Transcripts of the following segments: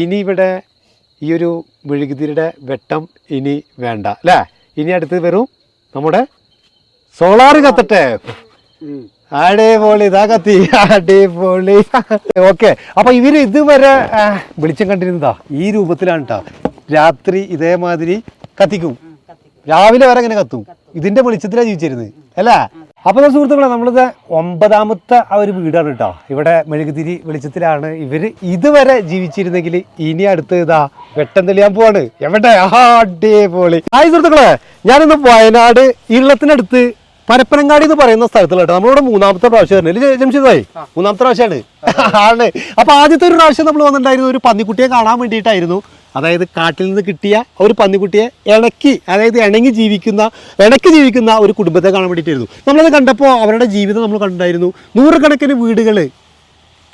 ഇനി ഇവിടെ ഈ ഒരു മെഴുകുതിരിയുടെ വെട്ടം ഇനി വേണ്ട അല്ലേ? ഇനി അടുത്ത് വരും നമ്മുടെ സോളാർ കത്തട്ടെ. അടിപൊളി ഇതാ കത്തി. അടിപൊളി. ഓക്കെ. അപ്പൊ ഇവർ ഇതുവരെ വെളിച്ചം കണ്ടിരുന്നതാ? ഈ രൂപത്തിലാണ് കേട്ടോ രാത്രി ഇതേമാതിരി കത്തിക്കും. രാവിലെ വരെ അങ്ങനെ കത്തും. ഇതിന്റെ വെളിച്ചത്തിലാണ് ജീവിച്ചിരുന്നത്. അല്ലേ? അപ്പൊ ദാ സുഹൃത്തുക്കളെ നമ്മളിത് ഒമ്പതാമത്തെ ആ ഒരു വീടാണ് കേട്ടോ ഇവിടെ മെഴുകുതിരി വെളിച്ചത്തിലാണ് ഇവർ ഇതുവരെ ജീവിച്ചിരുന്നെങ്കിൽ ഇനി അടുത്ത് ഇതാ വെട്ടം തെളിയാൻ പോവാണ്. എവിടെ? അടിപൊളി. ആയി സുഹൃത്തുക്കളെ ഞാനിന്ന് വയനാട് ഇള്ളത്തിനടുത്ത് പരപ്പനങ്ങാടി എന്ന് പറയുന്ന സ്ഥലത്തുള്ള കേട്ടോ നമ്മളിവിടെ മൂന്നാമത്തെ പ്രാവശ്യം ജംഷിതായി മൂന്നാമത്തെ പ്രാവശ്യമാണ് ആണ്. അപ്പൊ ആദ്യത്തെ ഒരു പ്രാവശ്യം നമ്മൾ വന്നിട്ടുണ്ടായിരുന്നു ഒരു പന്നിക്കുട്ടിയെ കാണാൻ വേണ്ടിയിട്ടായിരുന്നു. അതായത് കാട്ടിൽ നിന്ന് കിട്ടിയ ഒരു പന്നിക്കുട്ടിയെ ഇണക്കി അതായത് ഇണങ്ങി ജീവിക്കുന്ന ഇണക്കി ജീവിക്കുന്ന ഒരു കുടുംബത്തെ കാണാൻ വേണ്ടിയിട്ടായിരുന്നു. നമ്മളത് കണ്ടപ്പോൾ അവരുടെ ജീവിതം നമ്മൾ കണ്ടായിരുന്നു നൂറുകണക്കിന് വീടുകൾ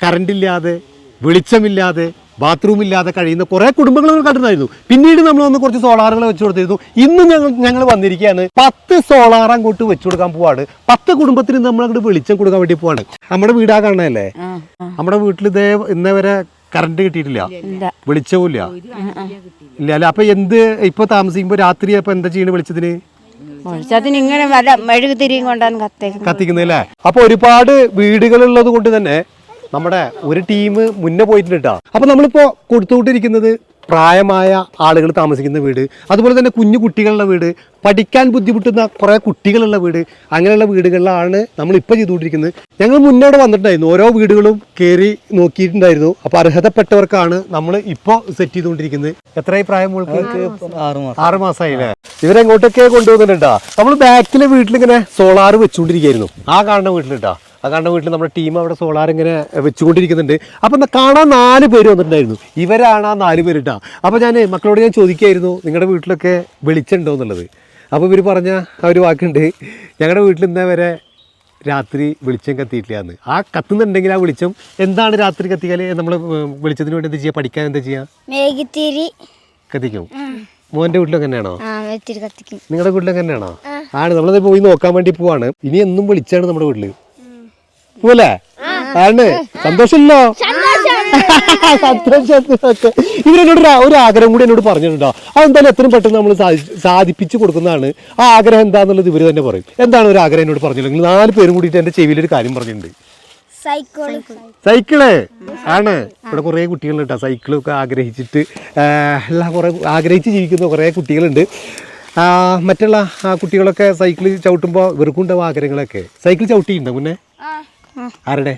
കറണ്ടില്ലാതെ വെളിച്ചമില്ലാതെ ബാത്റൂം ഇല്ലാതെ കഴിയുന്ന കുറേ കുടുംബങ്ങൾ നമ്മൾ കണ്ടിട്ടുണ്ടായിരുന്നു. പിന്നീട് നമ്മൾ വന്ന് കുറച്ച് സോളാറുകൾ വെച്ചു കൊടുത്തിരുന്നു. ഇന്ന് ഞങ്ങൾ ഞങ്ങൾ വന്നിരിക്കുകയാണ് പത്ത് സോളാർ അങ്ങോട്ട് വെച്ചു കൊടുക്കാൻ പോവാണ്. പത്ത് കുടുംബത്തിന് നമ്മൾ അങ്ങോട്ട് വെളിച്ചം കൊടുക്കാൻ വേണ്ടി പോവാണ്. നമ്മുടെ വീടാ കാണണല്ലേ നമ്മുടെ വീട്ടിൽ ഇതേ ഇന്നേ വരെ കറണ്ട് കിട്ടിയിട്ടില്ല. വെളിച്ചവും ഇല്ല. ഇല്ല. അല്ല അപ്പൊ എന്ത് ഇപ്പൊ താമസിക്കുമ്പോ രാത്രി അപ്പൊ എന്താ ചെയ്യണ വെളിച്ചത്തിന്? വെളിച്ചത്തിന് ഇങ്ങനെ വല്ല മെഴുകുതിരിയും കൊണ്ടാണ് കത്തേക്കുന്നത് കത്തിക്കുന്നല്ലേ അപ്പൊ ഒരുപാട് വീടുകളുള്ളത് കൊണ്ട് തന്നെ നമ്മുടെ ഒരു ടീം മുന്നേ പോയിട്ടുണ്ട് കേട്ടോ അപ്പൊ നമ്മളിപ്പോ കൊടുത്തുകൊണ്ടിരിക്കുന്നത് പ്രായമായ ആളുകൾ താമസിക്കുന്ന വീട് അതുപോലെ തന്നെ കുഞ്ഞു കുട്ടികളുടെ വീട് പഠിക്കാൻ ബുദ്ധിമുട്ടുന്ന കുറേ കുട്ടികളുള്ള വീട് അങ്ങനെയുള്ള വീടുകളിലാണ് നമ്മളിപ്പോൾ ചെയ്തുകൊണ്ടിരിക്കുന്നത്. ഞങ്ങൾ മുന്നേ ഇവിടെ വന്നിട്ടുണ്ടായിരുന്നു. ഓരോ വീടുകളും കയറി നോക്കിയിട്ടുണ്ടായിരുന്നു. അപ്പോൾ അർഹതപ്പെട്ടവർക്കാണ് നമ്മൾ ഇപ്പോൾ സെറ്റ് ചെയ്തുകൊണ്ടിരിക്കുന്നത്. എത്രയായി പ്രായമുള്ള ആറ് മാസം. ആറ് മാസമായില്ലേ? ഇവരെങ്ങോട്ടൊക്കെ കൊണ്ടുപോകുന്നുണ്ടാ നമ്മൾ ബാക്കിലെ വീട്ടിലിങ്ങനെ സോളാർ വെച്ചുകൊണ്ടിരിക്കുകയായിരുന്നു. ആ കാണുന്ന വീട്ടിലിട്ടാ കാണുന്ന വീട്ടിൽ നമ്മുടെ ടീം അവിടെ സോളാർ ഇങ്ങനെ വെച്ചുകൊണ്ടിരിക്കുന്നുണ്ട്. അപ്പം കാണാൻ നാല് പേര് വന്നിട്ടുണ്ടായിരുന്നു. ഇവരാണ് ആ നാല് പേര് ഇട്ടാ അപ്പം ഞാൻ മക്കളോട് ഞാൻ ചോദിക്കായിരുന്നു നിങ്ങളുടെ വീട്ടിലൊക്കെ വെളിച്ചുണ്ടോ എന്നുള്ളത്? അപ്പോൾ ഇവർ പറഞ്ഞ ആ ഒരു വാക്കുണ്ട് ഞങ്ങളുടെ വീട്ടിൽ ഇന്നേ വരെ രാത്രി വെളിച്ചം കത്തിയിട്ടില്ല എന്ന്. ആ കത്തുന്നുണ്ടെങ്കിൽ ആ വെളിച്ചം എന്താണ് രാത്രി കത്തിയാൽ നമ്മൾ വെളിച്ചത്തിന് വേണ്ടി എന്താ ചെയ്യുക പഠിക്കാൻ എന്താ ചെയ്യുക കത്തിക്കും. മോന്റെ വീട്ടിലൊക്കെ തന്നെയാണോ നിങ്ങളുടെ വീട്ടിലൊക്കെ തന്നെയാണോ ആണ്. നമ്മളത് പോയി നോക്കാൻ വേണ്ടി പോവാണ്. ഇനി എന്നും വിളിച്ചാണ് നമ്മുടെ വീട്ടിൽ. പോലെ ആണ് സന്തോഷമല്ലോ സന്തോഷത്തിനൊക്കെ ഇവരെന്നോട് ഒരു ആഗ്രഹം കൂടി എന്നോട് പറഞ്ഞിട്ടുണ്ടോ? അതെന്തായാലും എത്രയും പെട്ടെന്ന് നമ്മൾ സാധിപ്പിച്ചു കൊടുക്കുന്നതാണ്. ആ ആഗ്രഹം എന്താന്നുള്ളത് ഇവർ തന്നെ പറയും. എന്താണ് ഒരു ആഗ്രഹം എന്നോട് പറഞ്ഞില്ലെങ്കിൽ നാല് പേരും കൂടിയിട്ട് എന്റെ ചെവിയിൽ ഒരു കാര്യം പറഞ്ഞിട്ടുണ്ട്. സൈക്കിൾ. ആണ്. ഇവിടെ കുറേ കുട്ടികളുണ്ട് കേട്ടോ. സൈക്കിളൊക്കെ ആഗ്രഹിച്ചിട്ട് എല്ലാ കുറേ ആഗ്രഹിച്ച് ജീവിക്കുന്ന കുറേ കുട്ടികളുണ്ട്. മറ്റുള്ള കുട്ടികളൊക്കെ സൈക്കിൾ ചവിട്ടുമ്പോൾ ഇവർക്കും ഉണ്ടാവും ആഗ്രഹങ്ങളൊക്കെ. സൈക്കിൾ ചവിട്ടിയിട്ടുണ്ടോ മുന്നേ? ആരുടെ?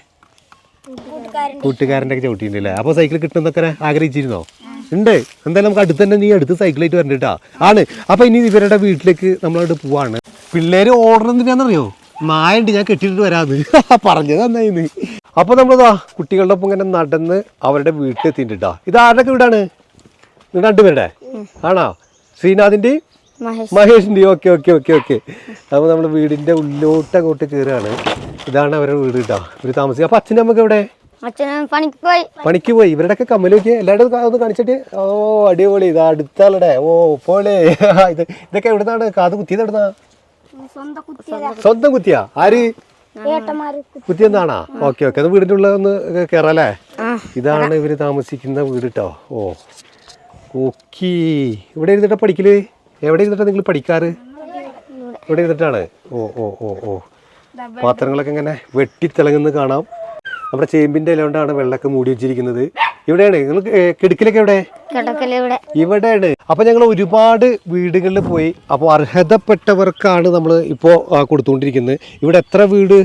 കൂട്ടുകാരന്റെ. ഒക്കെ ചവിട്ടിയിട്ടില്ലേ അപ്പോൾ സൈക്കിൾ കിട്ടുന്നൊക്കെ ആഗ്രഹിച്ചിരുന്നോ? ഉണ്ട്. എന്തായാലും നമുക്ക് അടുത്ത് തന്നെ നീ അടുത്ത് സൈക്കിളായിട്ട് വരണ്ട ആണ്. അപ്പോൾ ഇനി ഇവരുടെ വീട്ടിലേക്ക് നമ്മളവിടെ പോവാണ്. പിള്ളേര് ഓർഡർ എന്തിനാണെന്നറിയോ? നായുണ്ട് ഞാൻ കെട്ടിയിട്ട് വരാന്ന്. പറഞ്ഞത് നന്നായിന്ന്. അപ്പോൾ നമ്മളിതാ കുട്ടികളുടെ ഒപ്പം ഇങ്ങനെ നടന്ന് അവരുടെ വീട്ടിലെത്തിയിട്ടാ ഇത് ആരുടെ വീടാണ്? രണ്ടുപേരുടെ? ആണോ? ശ്രീനാഥിന്റെയും മഹേഷ്. മഹേഷിന്റെ ഓക്കെ ഓക്കെ ഓക്കെ ഓക്കെ. അപ്പോൾ നമ്മൾ വീടിന്റെ ഉള്ളിലോട്ട് അങ്ങോട്ട് കയറുകയാണ് ഇതാണ് അവരുടെ വീട് കേട്ടോ ഇവർ താമസിക്കുക അപ്പോൾ അച്ഛന്റെ നമുക്ക് എവിടെ? പണിക്ക് പോയി. പണിക്ക് പോയി. ഇവരുടെയൊക്കെ കമ്മൽ നോക്കിയാൽ എല്ലായിടത്തും ഒന്ന് കാണിച്ചിട്ട് ഓ അടിപൊളി. ഇത് അടുത്താളുടെ ഓ പോലെ ഇത് ഇതൊക്കെ എവിടുന്നാണ്? കാത് കുത്തിയത് എവിടുന്നാ? സ്വന്തം കുത്തിയാ? ആര്? കുത്തിയെന്നാണാ കുത്തിയെന്നാണോ ഓക്കെ ഓക്കെ. അത് വീടിന്റെ ഉള്ളിൽ ഒന്ന് കയറാല്ലേ ഇതാണ് ഇവർ താമസിക്കുന്ന വീട് കേട്ടോ ഓ. ഓക്കേ. ഇവിടെ ഇരുന്നിട്ടാ പഠിക്കൽ? എവിടെ ഇരുന്നിട്ട് നിങ്ങൾ പഠിക്കാറ്? ഇവിടെ ഇരുന്നിട്ടാണ്? ഓ ഓ ഓ ഓ. പാത്രങ്ങളൊക്കെ ഇങ്ങനെ വെട്ടിത്തിളങ്ങുന്നത് കാണാം. നമ്മുടെ ചേമ്പിന്റെ ഇല കൊണ്ടാണ് വെള്ളമൊക്കെ മൂടി വെച്ചിരിക്കുന്നത്. ഇവിടെയാണ്. നിങ്ങൾ കിടക്കിലൊക്കെ എവിടെ? ഇവിടെയാണ്. അപ്പൊ ഞങ്ങൾ ഒരുപാട് വീടുകളിൽ പോയി. അപ്പോൾ അർഹതപ്പെട്ടവർക്കാണ് നമ്മൾ ഇപ്പോൾ കൊടുത്തുകൊണ്ടിരിക്കുന്നത്. ഇവിടെ എത്ര വീട്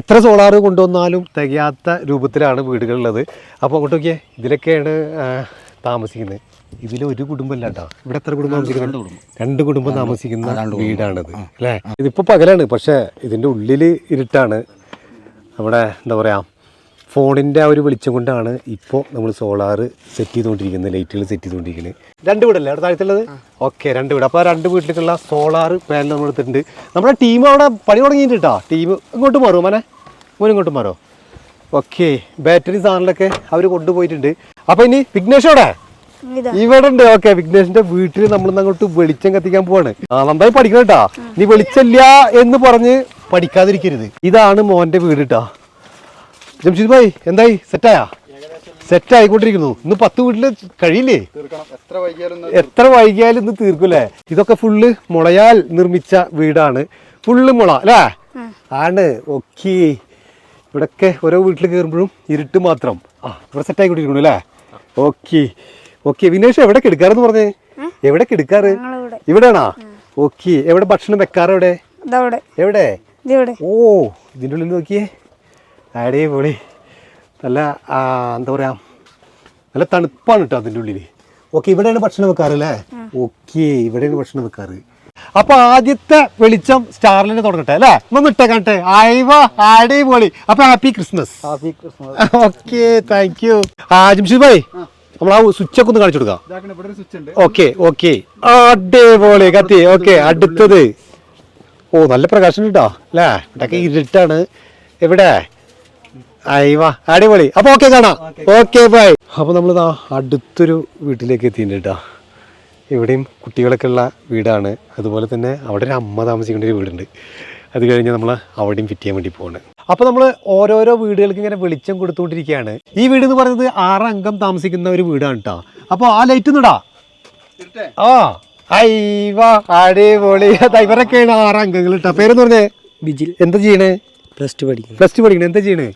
എത്ര സോളാർ കൊണ്ടുവന്നാലും തികയാത്ത രൂപത്തിലാണ് വീടുകളുള്ളത്. അപ്പോൾ അങ്ങോട്ട് നോക്കിയേ. ഇതിലൊക്കെയാണ് താമസിക്കുന്നത്. ഇതിൽ ഒരു കുടുംബമല്ല കേട്ടോ. ഇവിടെ എത്ര കുടുംബം താമസിക്കുന്നത് രണ്ട് കുടുംബം താമസിക്കുന്ന വീടാണിത്. അല്ലേ? ഇതിപ്പോൾ പകലാണ് പക്ഷേ ഇതിന്റെ ഉള്ളിൽ ഇരുട്ടാണ്. നമ്മുടെ എന്താ പറയുക ഫോണിന്റെ ആ ഒരു വെളിച്ചം കൊണ്ടാണ് ഇപ്പോൾ നമ്മൾ സോളാർ സെറ്റ് ചെയ്തുകൊണ്ടിരിക്കുന്നത് ലൈറ്റുകൾ സെറ്റ് ചെയ്തുകൊണ്ടിരിക്കുന്നത്. രണ്ട് വീടല്ലേ അവിടെ താഴത്തുള്ളത്? ഓക്കെ രണ്ട് വീട്. അപ്പോൾ ആ രണ്ട് വീട്ടിലേക്കുള്ള സോളാർ പാനൽ നമ്മൾ എടുത്തിട്ടുണ്ട് നമ്മുടെ ടീം അവിടെ പണി തുടങ്ങിയിട്ടുണ്ട് കേട്ടോ. ടീം ഇങ്ങോട്ട് മാറുമോ മോനെ. മോൻ ഇങ്ങോട്ട് മാറോ. ഓക്കെ ബാറ്ററി സാധനങ്ങളൊക്കെ അവർ കൊണ്ടുപോയിട്ടുണ്ട്. അപ്പൊ ഇനി വിഘ്നേഷോടെ ഇവിടെ. ഉണ്ട് ഓക്കെ വിഘ്നേഷിന്റെ വീട്ടിൽ നമ്മൾ അങ്ങോട്ട് വെളിച്ചം കത്തിക്കാൻ പോവാണ്. ആ നന്നായി പഠിക്കണം കേട്ടാ. നീ വെളിച്ചമില്ല എന്ന് പറഞ്ഞ് പഠിക്കാതിരിക്കരുത്. ഇതാണ് മോന്റെ വീട് കേട്ടാ ജംഷീദ് ഭായ് എന്തായി? സെറ്റായാ സെറ്റ് ആയിക്കൊണ്ടിരിക്കുന്നു. ഇന്ന് പത്ത് വീട്ടിൽ കഴിയില്ലേ? തീർക്കണം. എത്ര വൈകിയാലും എത്ര വൈകിയാലും ഇന്ന് തീർക്കൂലേ ഇതൊക്കെ ഫുള്ള് മുളയാൽ നിർമ്മിച്ച വീടാണ്. ഫുള്ള് മുള അല്ലേ? ആണ്. ഓക്കെ ഇവിടൊക്കെ ഓരോ വീട്ടിൽ കയറുമ്പോഴും ഇരുട്ട് മാത്രം. ആ. ഇവിടെ സെറ്റ് ആയിക്കൊണ്ടിരിക്കുന്നു അല്ലേ? ഓക്കെ. ഓക്കെ വിനേഷ് എവിടെ എടുക്കാറെന്ന് പറഞ്ഞേ? എവിടെ കിടക്കാറ് ഇവിടെയാണോ? ഓക്കെ. എവിടെ ഭക്ഷണം വെക്കാറ് എവിടെ എവിടെ? ഇതിവിടെ. ഓ ഇതിന്റെ ഉള്ളിൽ നോക്കിയേ. അടിപൊളി. നല്ല ആ, എന്താ പറയാ നല്ല തണുപ്പാണ് കേട്ടോ അതിന്റെ ഉള്ളിൽ ഓക്കെ ഇവിടെയാണ് ഭക്ഷണം വെക്കാറ് അല്ലേ? ഓക്കെ ഇവിടെയാണ് ഭക്ഷണം വെക്കാറ്. അപ്പൊ ആദ്യത്തെ വെളിച്ചം സ്റ്റാറിലിന് തുടങ്ങട്ടെ അല്ലേ? ഒന്ന് ഇട്ടേ കാണട്ടെ ആയിവ അടിപൊളി. അപ്പൊ happy Christmas. Happy Christmas. Okay thank you ആ ജിംഷി ഭായ് നമ്മൾ ആ സ്വിച്ച് ഒക്കെ ഒന്ന് കാണിച്ചു കൊടുക്കാം. Okay okay. അടിപൊളി കത്തി. ഓക്കെ അടുത്തത്. ഓ നല്ല പ്രകാശം കേട്ടോ അല്ലേ? ഇവിടെയൊക്കെ ഇരുട്ടാണ്. എവിടെ? അടിപൊളി. അപ്പൊ ഓക്കെ കാണാം. ഓക്കെ. ബൈ അപ്പൊ നമ്മളിതാ അടുത്തൊരു വീട്ടിലേക്ക് എത്തിയിട്ടുണ്ട് കേട്ടോ. ഇവിടെയും കുട്ടികളൊക്കെ ഉള്ള വീടാണ്. അതുപോലെ തന്നെ അവിടെ ഒരു അമ്മ താമസിക്കേണ്ട ഒരു വീടുണ്ട്. അത് കഴിഞ്ഞ് നമ്മൾ അവിടെയും ഫിറ്റ് ചെയ്യാൻ വേണ്ടി പോവാണ്. അപ്പോൾ നമ്മൾ ഓരോരോ വീടുകൾക്ക് ഇങ്ങനെ വെളിച്ചം കൊടുത്തുകൊണ്ടിരിക്കുകയാണ്. ഈ വീട് എന്ന് പറയുന്നത് ആറ് അംഗം താമസിക്കുന്ന ഒരു വീടാണ് കേട്ടോ അപ്പോൾ ആ ലൈറ്റ് ഒന്നിടാ. ആ അയ്യവാ അടിപൊളി. ഇവരൊക്കെയാണ് ആറ് അംഗങ്ങൾ കേട്ടോ പേരെന്ന് പറഞ്ഞേ. ബിജിൽ എന്താ ചെയ്യണേ? പ്ലസ് ടു പഠിക്കുന്നു. പ്ലസ് ടു പഠിക്കണം. എന്താ ചെയ്യണേ?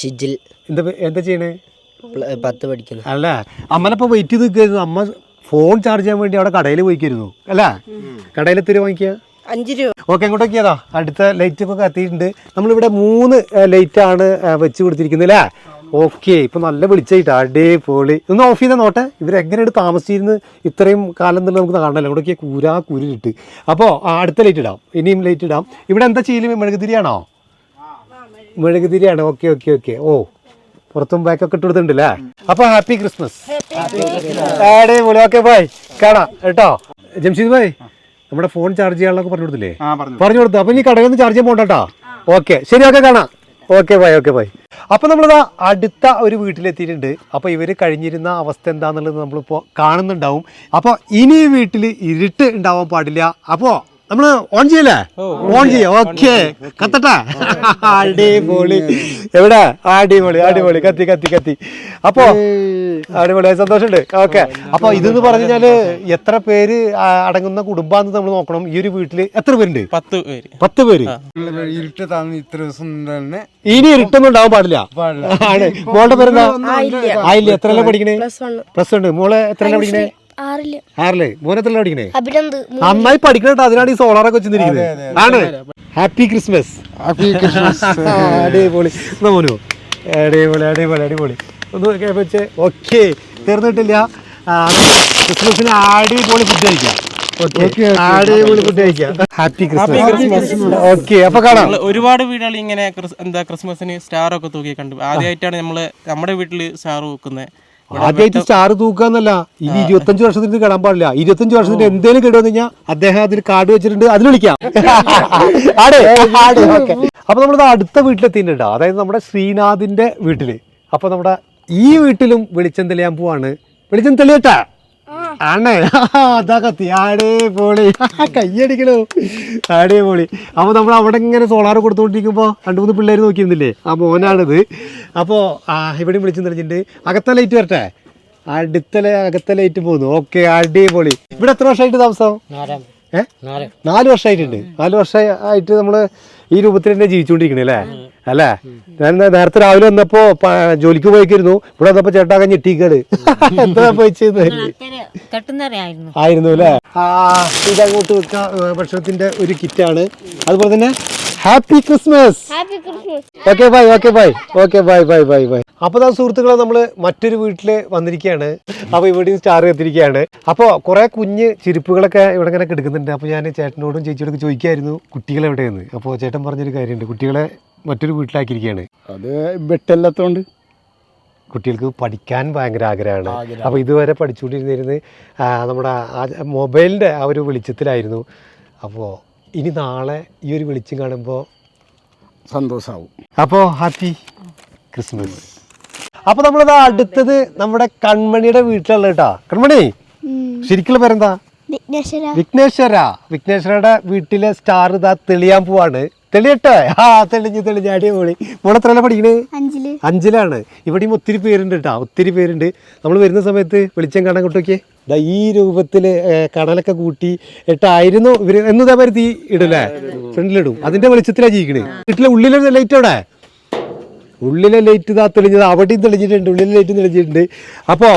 ഷിജിൽ. എന്താ എന്താ ചെയ്യണേ? പത്ത് പഠിക്കുന്നു. അല്ല അമ്മനപ്പോ വെയിറ്റ് ചെയ്ത് അമ്മ ഫോൺ ചാർജ് ചെയ്യാൻ വേണ്ടി അവിടെ കടയിൽ പോയിക്കായിരുന്നു. അല്ല? കടയിൽ എത്തിരി വാങ്ങിക്കുക അഞ്ച് രൂപ. ഓക്കെ അങ്ങോട്ടൊക്കെയാതാ അടുത്ത ലൈറ്റ് ഒക്കെ കത്തിയിട്ടുണ്ട്. നമ്മളിവിടെ മൂന്ന് ലൈറ്റ് ആണ് ആ, വെച്ച് കൊടുത്തിരിക്കുന്നത് അല്ലേ? ഓക്കെ ഇപ്പൊ നല്ല വെളിച്ചായിട്ടാ അടിപൊളി. ഒന്ന് ഓഫ് ചെയ്താൽ നോട്ടെ. ഇവരെങ്ങനെയാണ് താമസിച്ചിരുന്ന് ഇത്രയും കാലം എന്നുള്ളത് നമുക്ക് കാണണല്ലോ. അങ്ങോട്ടൊക്കെ കൂരാ കുരുട്ട് അപ്പോ അടുത്ത ലൈറ്റ് ഇടാം. ഇനിയും ലൈറ്റ് ഇടാം. ഇവിടെ എന്താ ചെയ്യൽ? മെഴുകുതിരിയാണോ? മെഴുകുതിരിയാണ്. Okay okay okay. ഓ. പുറത്തും ബാക്കൊക്കെ ഇട്ട് കൊടുത്തിട്ടുണ്ടല്ലേ? അപ്പൊ ഹാപ്പി ക്രിസ്മസ്. അടിപൊളി ഓക്കെ ബൈ. കാണാം കേട്ടോ? ജംഷീദ് ഭായ് നമ്മുടെ ഫോൺ ചാർജ് ചെയ്യാനുള്ളതൊക്കെ പറഞ്ഞു കൊടുത്തില്ലേ? ആ പറഞ്ഞു. കൊടുത്തു. അപ്പൊ ഇനി കടയിൽ നിന്ന് ചാർജ് ചെയ്യാൻ പോകണ്ടോ ഓക്കെ ശരി ഓക്കെ കാണാം. Okay bye okay bye. അപ്പൊ നമ്മളിതാ അടുത്ത ഒരു വീട്ടിലെത്തിയിട്ടുണ്ട്. അപ്പൊ ഇവർ കഴിഞ്ഞിരുന്ന അവസ്ഥ എന്താന്നുള്ളത് നമ്മളിപ്പോ കാണുന്നുണ്ടാവും. അപ്പൊ ഇനി ഈ വീട്ടിൽ ഇരുട്ട് ഉണ്ടാവാൻ പാടില്ല. അപ്പോ നമ്മൾ ഓൺ ചെയ്യല്ലേ ഓൺ ചെയ്യ ഓക്കെ കത്തട്ടാ അടിപൊളി എവിടെ അടിപൊളി അടിപൊളി കത്തി കത്തി കത്തി അപ്പോ അടിപൊളി സന്തോഷമുണ്ട് ഓക്കെ അപ്പൊ ഇതെന്ന് പറഞ്ഞു കഴിഞ്ഞാൽ എത്ര പേര് അടങ്ങുന്ന കുടുംബാന്ന് നമ്മൾ നോക്കണം ഈ ഒരു വീട്ടിൽ എത്ര പേരുണ്ട് പത്ത് പേര് പത്ത് പേര് ഇരുട്ട് താന്ന് ഇത്ര ദിവസം തന്നെ ഇനി ഇരുട്ടൊന്നും ഉണ്ടാവാൻ പാടില്ല ആണ് മോളുടെ പേരെന്താ ആയില്ല എത്രയല്ല പഠിക്കണേ പ്ലസ് ഉണ്ട് മോളെ എത്ര പഠിക്കണേ ആറിൽ. ആറിൽ. മോനെ എത്രയല്ല പഠിക്കണേ? അഭിനന്ദ് നന്നായി പഠിക്കണട്ടോ. അതിനാണ് ഈ സോളാറൊക്കെ വെച്ചിരിക്കുന്നത്. ആണ്. ഹാപ്പി ക്രിസ്മസ് ഹാപ്പി ക്രിസ്മസ് അടിപൊളി. എന്നാ മോനു? അടിപൊളി അടിപൊളി അടിപൊളി. ഒന്ന് വെച്ച്. ഓക്കെ. തീർന്നിട്ടില്ല. ക്രിസ്മസിന് അടിപൊളി ഫുഡ് കഴിക്കാം. ഓക്കെ. അടിപൊളി ഫുഡ് കഴിക്കാം. ഹാപ്പി ക്രിസ്മസ് ഓക്കെ അപ്പൊ കാണാം. നമ്മൾ ഒരുപാട് വീടുകൾ ഇങ്ങനെ എന്താ ക്രിസ്മസിന് സ്റ്റാർ ഒക്കെ തൂക്കി കണ്ടു. ആദ്യമായിട്ടാണ് നമ്മൾ നമ്മുടെ വീട്ടിൽ സ്റ്റാർ തൂക്കുന്നത് ആദ്യമായിട്ട് സ്റ്റാർ തൂക്കാന്നല്ല ഇനി ഇരുപത്തഞ്ച് വർഷത്തിന് കെടാൻ പാടില്ല. ഇരുപത്തഞ്ച് വർഷത്തിന് എന്തേലും കേടുവന്നു കഴിഞ്ഞാൽ അദ്ദേഹം അതിൽ കാർഡ് വെച്ചിട്ടുണ്ട്. അതിൽ വിളിക്കാം. അപ്പൊ നമ്മുടെ അടുത്ത വീട്ടിലെത്തിയിട്ടുണ്ട്. അതായത് നമ്മുടെ ശ്രീനാഥിന്റെ വീട്ടിൽ. അപ്പൊ നമ്മുടെ ഈ വീട്ടിലും വെളിച്ചം തെളിയാൻ പോവാണ്. വെളിച്ചം തെളിയട്ടെ? ആണേ? അതാ കത്തി ആടേ പോളി കയ്യടിക്കണോ. ആടേ പോളി അപ്പോൾ നമ്മൾ അവിടെ ഇങ്ങനെ സോളാർ കൊടുത്തുകൊണ്ടിരിക്കുമ്പോൾ രണ്ട് മൂന്ന് പിള്ളേർ നോക്കിയിരുന്നില്ലേ? ആ മോനാണിത്. അപ്പോൾ ആ ഇവിടെയും വിളിച്ചു തെളിഞ്ഞിട്ടുണ്ട് അകത്തെ ലൈറ്റ് വരട്ടെ? അടുത്തല അകത്തെ ലൈറ്റ് പോകുന്നു ഓക്കെ അടിപൊളി. ഇവിടെ എത്ര വർഷമായിട്ട് താമസം? ഏഹ് നാല്. വർഷമായിട്ടുണ്ട് നാല് വർഷമായിട്ട് നമ്മൾ ഈ രൂപത്തിൽ തന്നെ ജീവിച്ചുകൊണ്ടിരിക്കണേ അല്ലേ? അല്ലേ ഞാൻ നേരത്തെ രാവിലെ വന്നപ്പോ ജോലിക്ക് പോയിക്കിരുന്നു. ഇവിടെ വന്നപ്പോ ചേട്ടാ ഞെട്ടിക്കാട് എന്താ പോയിച്ചത് ആയിരുന്നു അല്ലേ? ആ ഇതങ്ങോട്ട് വെക്ക. ഭക്ഷണത്തിന്റെ ഒരു കിറ്റാണ്. അതുപോലെ തന്നെ happy Christmas happy Christmas okay bye okay bye okay bye bye bye bye അപ്പൊ ആ സുഹൃത്തുക്കളെ നമ്മൾ മറ്റൊരു വീട്ടിൽ വന്നിരിക്കുകയാണ്. അപ്പൊ ഇവിടെ സ്റ്റാർ എത്തിയിരിക്കുകയാണ്. അപ്പൊ കുറെ കുഞ്ഞ് ചിരിപ്പുകളൊക്കെ ഇവിടെ ഇങ്ങനെ കിടക്കുന്നുണ്ട്. അപ്പൊ ഞാൻ ചേട്ടനോടും ചേച്ചിയോടൊക്കെ ചോദിക്കായിരുന്നു കുട്ടികൾ എവിടെയെന്ന്? അപ്പോൾ ചേട്ടൻ പറഞ്ഞൊരു കാര്യമുണ്ട്. കുട്ടികളെ മറ്റൊരു വീട്ടിലാക്കിയിരിക്കുകയാണ്. അത് വെട്ടല്ലാത്തോണ്ട്. കുട്ടികൾക്ക് പഠിക്കാൻ ഭയങ്കര ആഗ്രഹമാണ്. അപ്പോൾ ഇതുവരെ പഠിച്ചുകൊണ്ടിരുന്നിരുന്ന് നമ്മുടെ മൊബൈലിന്റെ ആ ഒരു വെളിച്ചത്തിലായിരുന്നു. അപ്പോൾ ഇനി നാളെ ഈ ഒരു വെളിച്ചം കാണുമ്പോൾ സന്തോഷാവും. അപ്പോൾ ഹാപ്പി ക്രിസ്മസ്. അപ്പോൾ നമ്മളിതാ അടുത്തത് നമ്മുടെ കൺമണിയുടെ വീട്ടിലുള്ള കേട്ടാ. കൺമണി ശരിക്കുള്ള പേരെന്താ? വിഘ്നേശ്വര. വിഘ്നേശ്വര. വിഘ്നേശ്വരയുടെ വീട്ടിലെ സ്റ്റാർ ഇതാ തെളിയാൻ പോവാണ്. തെളിയട്ടെ? ആ തെളിഞ്ഞ് തെളിഞ്ഞ് അടിപൊളി. മോളെ എത്രയല്ല പഠിക്കണേ? അഞ്ചിൽ. അഞ്ചിലാണ്. ഇവിടെയും ഒത്തിരി പേരുണ്ട് കേട്ടോ ഒത്തിരി പേരുണ്ട്. നമ്മൾ വരുന്ന സമയത്ത് വെളിച്ചം കാണാൻ കൊട്ടൊക്കെ ദാ ഈ രൂപത്തിൽ കടലൊക്കെ കൂട്ടി ഇട്ടായിരുന്നു. ഇവർ എന്നതാ പരത്തി ഇടല്ലേ ഫ്രണ്ടിലിടും അതിന്റെ വെളിച്ചത്തിലാണ് ജീവിക്കണേ. വീട്ടിലെ ഉള്ളിലെ ലൈറ്റ് അവിടെ ഉള്ളിലെ ലൈറ്റ് ഇതാ തെളിഞ്ഞത്. അവിടെയും തെളിഞ്ഞിട്ടുണ്ട്. ഉള്ളിലെ ലൈറ്റ് തെളിഞ്ഞിട്ടുണ്ട്. അപ്പോൾ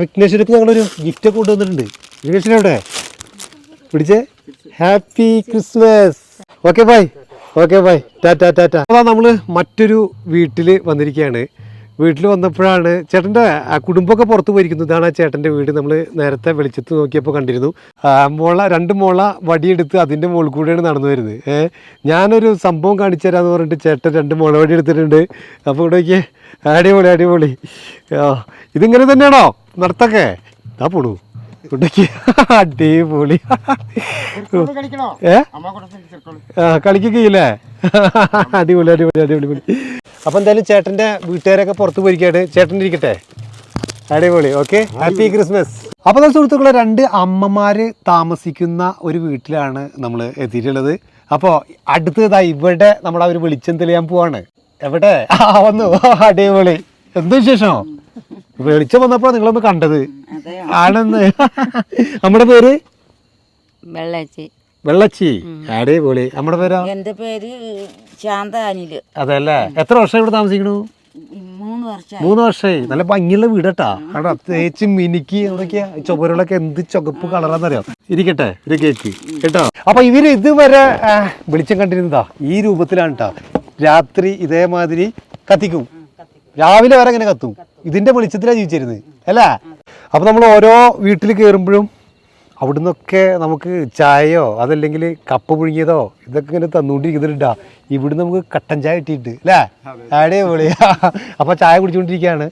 വിഘ്നേശ്വരക്ക് ഞങ്ങളൊരു ഗിഫ്റ്റ് ഒക്കെ കൊണ്ടുവന്നിട്ടുണ്ട് വിഘ്നേശ്വരൻ എവിടെ? പിടിച്ചേ? Happy Christmas okay bye okay bye. Tata tata അതാ നമ്മൾ മറ്റൊരു വീട്ടിൽ വന്നിരിക്കുകയാണ് വീട്ടിൽ വന്നപ്പോഴാണ് ചേട്ടന്റെ കുടുംബമൊക്കെ പുറത്ത് പോയിരിക്കുന്നു. ഇതാണ് ആ ചേട്ടന്റെ വീട്. നമ്മൾ നേരത്തെ വെളിച്ചത്ത് നോക്കിയപ്പോൾ കണ്ടിരുന്നു. മോള രണ്ട് മോള വടിയെടുത്ത് അതിന്റെ മുകളിൽ കൂടെയാണ് നടന്നു വരുന്നത്. ഏഹ് ഞാനൊരു സംഭവം കാണിച്ചു തരാമെന്ന് പറഞ്ഞിട്ട് ചേട്ടൻ രണ്ട് മുള വടി എടുത്തിട്ടുണ്ട്. അപ്പോൾ ഇവിടെ നോക്കിയേ. അടിപൊളി അടിപൊളി. ഇതിങ്ങനെ തന്നെയാണോ? നടത്തൊക്കെ? ഇതാ പോണു. ഉണ്ടക്കി അടിപൊളി. ഏ? ആ ഇല്ലേ അടിപൊളി അടിപൊളി അടിപൊളി. അപ്പൊ എന്തായാലും ചേട്ടന്റെ വീട്ടുകാരൊക്കെ പുറത്ത് പോയിരിക്കാണ് ചേട്ടൻ ഇരിക്കട്ടെ? അടിപൊളി ഓക്കെ ഹാപ്പി ക്രിസ്മസ് അപ്പൊ ദാ സുഹൃത്തുക്കളെ രണ്ട് അമ്മമാര് താമസിക്കുന്ന ഒരു വീട്ടിലാണ് നമ്മൾ എത്തിയിട്ടുള്ളത്. അപ്പോൾ അടുത്തതാ ഇവിടെ നമ്മൾ അവർ വെളിച്ചം തെളിയാൻ പോവാണ്. എവിടെ? ആ വന്നു. അടിപൊളി. എന്ത് വിശേഷം? വെളിച്ചം വന്നപ്പോ നിങ്ങളൊന്ന് കണ്ടത്. ആണെന്ന്. നമ്മുടെ പേര്? വെള്ളച്ചി. വെള്ളച്ചി. പോളി നമ്മുടെ പേര്? എന്റെ പേര് ശാന്ത അനിൽ അതല്ലേ? എത്ര വർഷം ഇവിടെ താമസിക്കണു? മൂന്ന് വർഷം മൂന്ന് വർഷമായി. നല്ല ഭംഗിയുള്ള വീടട്ടാ. അവിടെ തേച്ച് മിനിക്ക് എന്തൊക്കെയാ ചുവരുകളൊക്കെ എന്ത് ചുവപ്പ് കളറാന്നറിയാം? ഇരിക്കട്ടെ ഒരു കേക്ക്. കേട്ടോ? അപ്പൊ ഇവർ ഇതുവരെ വെളിച്ചം കണ്ടിരുന്നതാ. ഈ രൂപത്തിലാണ് കേട്ടോ രാത്രി ഇതേമാതിരി കത്തിക്കും. രാവിലെ വരെ അങ്ങനെ കത്തും. ഇതിന്റെ വെളിച്ചത്തിലാണ് ജീവിച്ചിരുന്നത്. അല്ലേ? അപ്പോൾ നമ്മൾ ഓരോ വീട്ടിൽ കയറുമ്പോഴും അവിടെ നിന്നൊക്കെ നമുക്ക് ചായയോ അതല്ലെങ്കിൽ കപ്പ് പുഴുങ്ങിയതോ ഇതൊക്കെ ഇങ്ങനെ തന്നുകൊണ്ടിരിക്കുന്നുണ്ടാ. ഇവിടുന്ന് നമുക്ക് കട്ടൻ ചായ കിട്ടിയിട്ട് അല്ലേ? അടിപൊളി അപ്പോൾ ചായ കുടിച്ചുകൊണ്ടിരിക്കുകയാണ്.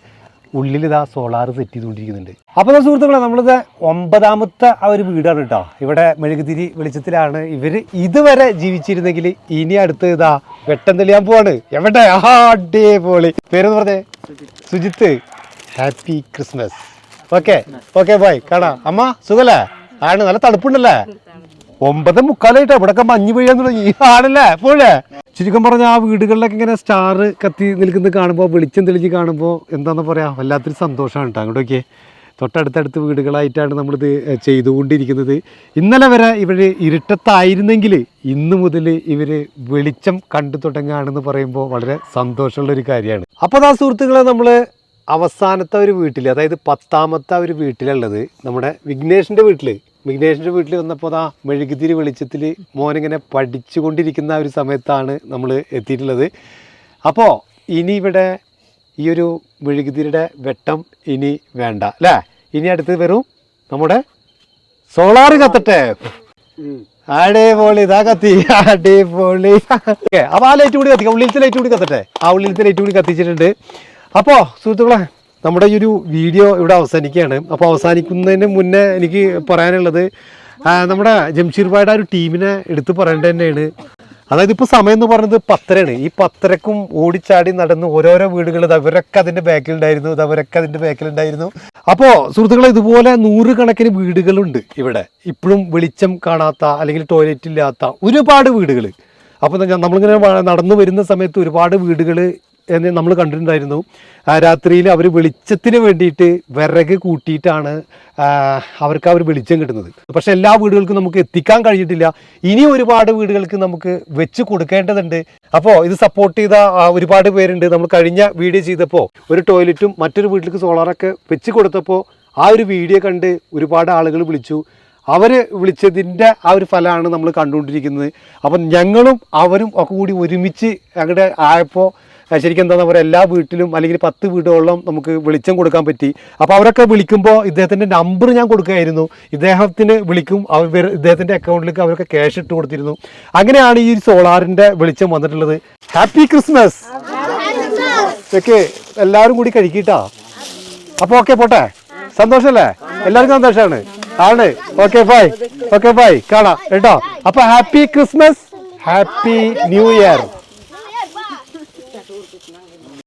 ഉള്ളിൽ ഇതാ സോളാർ സെറ്റ് ചെയ്തുകൊണ്ടിരിക്കുന്നുണ്ട്. അപ്പോൾ സുഹൃത്തുക്കളെ നമ്മളിത് ഒമ്പതാമത്തെ ആ ഒരു വീടാണ് കേട്ടോ ഇവിടെ മെഴുകുതിരി വെളിച്ചത്തിലാണ് ഇവർ ഇതുവരെ ജീവിച്ചിരുന്നെങ്കിൽ ഇനി അടുത്ത് ഇതാ വെട്ടം തെളിയാൻ പോവാണ്. എവിടെ? ആ അടിപൊളി. പേരെന്ന് പറഞ്ഞേ? Sujith. Happy Christmas okay okay bye കാണാം. അമ്മ സുഖല്ലേ? ആണ് നല്ല തണുപ്പുണ്ടല്ലേ? ഒമ്പത് മുക്കാലായിട്ട്. അവിടെയൊക്കെ മഞ്ഞ് പെയ്യാൻ തുടങ്ങി. ആണല്ലേ പോലെ ചുരുക്കം പറഞ്ഞ ആ വീടുകളിലൊക്കെ ഇങ്ങനെ സ്റ്റാർ കത്തി നിൽക്കുന്നത് കാണുമ്പോൾ വെളിച്ചം തെളിഞ്ഞ് കാണുമ്പോൾ എന്താന്ന് പറയാ വല്ലാത്തൊരു സന്തോഷമാണ് കേട്ടോ അങ്ങോട്ടൊക്കെ തൊട്ടടുത്തടുത്ത് വീടുകളായിട്ടാണ് നമ്മളിത് ചെയ്തുകൊണ്ടിരിക്കുന്നത്. ഇന്നലെ വരെ ഇവർ ഇരുട്ടത്തായിരുന്നെങ്കിൽ ഇന്ന് മുതൽ ഇവർ വെളിച്ചം കണ്ടു തുടങ്ങുകയാണെന്ന് പറയുമ്പോൾ വളരെ സന്തോഷമുള്ള ഒരു കാര്യമാണ്. അപ്പോൾ ആ സുഹൃത്തുക്കളെ നമ്മൾ അവസാനത്തെ ഒരു വീട്ടിൽ അതായത് പത്താമത്തെ ഒരു വീട്ടിലുള്ളത് നമ്മുടെ വിഘ്നേഷിന്റെ വീട്ടിൽ വിഘ്നേഷിന്റെ വീട്ടിൽ വന്നപ്പോൾ അതാ മെഴുകുതിരി വെളിച്ചത്തിൽ മോനിങ്ങനെ പഠിച്ചുകൊണ്ടിരിക്കുന്ന ഒരു സമയത്താണ് നമ്മൾ എത്തിയിട്ടുള്ളത്. അപ്പോൾ ഇനി ഇവിടെ ഈ ഒരു മെഴുകുതിരിയുടെ വെട്ടം ഇനി വേണ്ട അല്ലേ? ഇനി അടുത്ത് വരും നമ്മുടെ സോളാർ കത്തട്ടെ. അടിപൊളി ഇതാ കത്തി. അടിപൊളി. ഓക്കെ അപ്പൊ ആ ലൈറ്റ് കൂടി കത്തിക്കാം. ഉള്ളിലത്തെ ലൈറ്റ് കൂടി കത്തട്ടെ. ആ ഉള്ളിലത്തെ ലൈറ്റ് കൂടി കത്തിച്ചിട്ടുണ്ട്. അപ്പോൾ സുഹൃത്തുക്കളെ നമ്മുടെ ഈ ഒരു വീഡിയോ ഇവിടെ അവസാനിക്കുകയാണ്. അപ്പോൾ അവസാനിക്കുന്നതിന് മുന്നേ എനിക്ക് പറയാനുള്ളത് നമ്മുടെ ജംഷീർ ആ ഒരു ടീമിനെ എടുത്തു പറയേണ്ടത് തന്നെയാണ്. അതായത് ഇപ്പോൾ സമയം എന്ന് പറയുന്നത് പത്തരയാണ്. ഈ പത്തരക്കും ഓടിച്ചാടി നടന്ന് ഓരോരോ വീടുകൾ അവരൊക്കെ അതിന്റെ ബാക്കിലുണ്ടായിരുന്നു അവരൊക്കെ അതിന്റെ ബാക്കിലുണ്ടായിരുന്നു. അപ്പോൾ സുഹൃത്തുക്കളെ ഇതുപോലെ നൂറുകണക്കിന് വീടുകളുണ്ട് ഇവിടെ. ഇപ്പോഴും വെളിച്ചം കാണാത്ത അല്ലെങ്കിൽ ടോയ്ലറ്റ് ഇല്ലാത്ത ഒരുപാട് വീടുകൾ അപ്പോൾ നമ്മളിങ്ങനെ നടന്നു വരുന്ന സമയത്ത് ഒരുപാട് വീടുകൾ എന്ന് നമ്മൾ കണ്ടിട്ടുണ്ടായിരുന്നു. രാത്രിയിൽ അവർ വെളിച്ചത്തിന് വേണ്ടിയിട്ട് വിറക് കൂട്ടിയിട്ടാണ് അവർക്ക് ആ ഒരു വെളിച്ചം കിട്ടുന്നത്. പക്ഷെ എല്ലാ വീടുകൾക്കും നമുക്ക് എത്തിക്കാൻ കഴിഞ്ഞിട്ടില്ല. ഇനി ഒരുപാട് വീടുകൾക്ക് നമുക്ക് വെച്ച് കൊടുക്കേണ്ടതുണ്ട്. അപ്പോൾ ഇത് സപ്പോർട്ട് ചെയ്ത ഒരുപാട് പേരുണ്ട്. നമ്മൾ കഴിഞ്ഞ വീഡിയോ ചെയ്തപ്പോൾ ഒരു ടോയ്ലറ്റും മറ്റൊരു വീട്ടിലേക്ക് സോളാറൊക്കെ വെച്ച് കൊടുത്തപ്പോൾ ആ ഒരു വീഡിയോ കണ്ട് ഒരുപാട് ആളുകൾ വിളിച്ചു. അവർ വിളിച്ചതിന്റെ ആ ഒരു ഫലമാണ് നമ്മൾ കണ്ടുകൊണ്ടിരിക്കുന്നത്. അപ്പം ഞങ്ങളും അവരും ഒക്കെ കൂടി ഒരുമിച്ച് അങ്ങോട്ട് ആയപ്പോൾ ശരിക്കും എന്താ പറയുക എല്ലാ വീട്ടിലും അല്ലെങ്കിൽ പത്ത് വീടുകളിലും നമുക്ക് വെളിച്ചം കൊടുക്കാൻ പറ്റി. അപ്പോൾ അവരൊക്കെ വിളിക്കുമ്പോൾ ഇദ്ദേഹത്തിന്റെ നമ്പർ ഞാൻ കൊടുക്കുകയായിരുന്നു. ഇദ്ദേഹത്തിന് വിളിക്കും അവർ ഇദ്ദേഹത്തിന്റെ അക്കൗണ്ടിലേക്ക് അവരൊക്കെ ക്യാഷ് ഇട്ട് കൊടുത്തിരുന്നു. അങ്ങനെയാണ് ഈ സോളാറിന്റെ വെളിച്ചം വന്നിട്ടുള്ളത്. ഹാപ്പി ക്രിസ്മസ് ഓക്കെ എല്ലാവരും കൂടി കഴിക്കിട്ടാ? അപ്പോൾ ഓക്കെ പോട്ടെ. സന്തോഷമല്ലേ എല്ലാവർക്കും സന്തോഷമാണ് ആണ്. ഓക്കെ ബൈ ഓക്കെ ബൈ കാണാം. കേട്ടോ? അപ്പോൾ happy Christmas happy new year